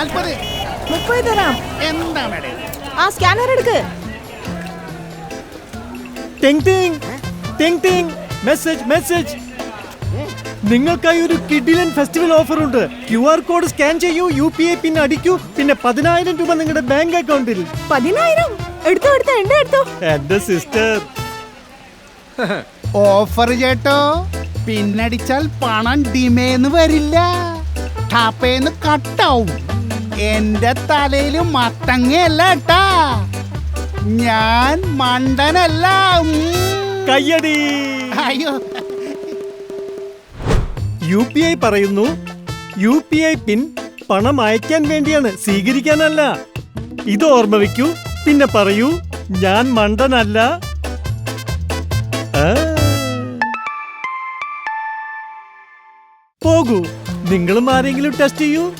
നാൽപ്പത്. മുപ്പത് തരാം. എന്താ മേഡം ആ സ്കാനർ എടുക്ക്. ടിങ് ടിങ്. ടിങ് ടിങ്. Message message. നിങ്ങൾക്കായി ഒരു കിഡിലൻ ഫെസ്റ്റിവൽ ഓഫർ ഉണ്ട് ക്യു ആർ കോഡ് സ്കാൻ ചെയ്യൂ യു പി ഐ പിൻ അടിക്കൂ പിന്നെ പതിനായിരം രൂപ നിങ്ങളുടെ ബാങ്ക് അക്കൗണ്ടിൽ. പതിനായിരം? എടുത്തോ എടുത്തോ എന്റെ എടുത്തോ. എന്റെ സിസ്റ്റർ. ഓഫർ ചേട്ടോ. പിന്നടിച്ചാൽ പണം ഡിമേന്ന് വരില്ല. ടാപ്പേന്ന് കട്ടാവും. എന്റെ തലയിൽ മത്തങ്ങയല്ല കേട്ടാ. ഞാൻ മണ്ടനല്ല. കയ്യടി. അയ്യോ. യു പി ഐ പറയുന്നു യു പി ഐ പിൻ പണം അയക്കാൻ വേണ്ടിയാണ് സ്വീകരിക്കാനല്ല. ഇത് ഓർമ്മ വെക്കൂ പിന്നെ പറയൂ ഞാൻ മണ്ടനല്ല. പോകൂ നിങ്ങളും ആരെങ്കിലും ടെസ്റ്റ് ചെയ്യൂ.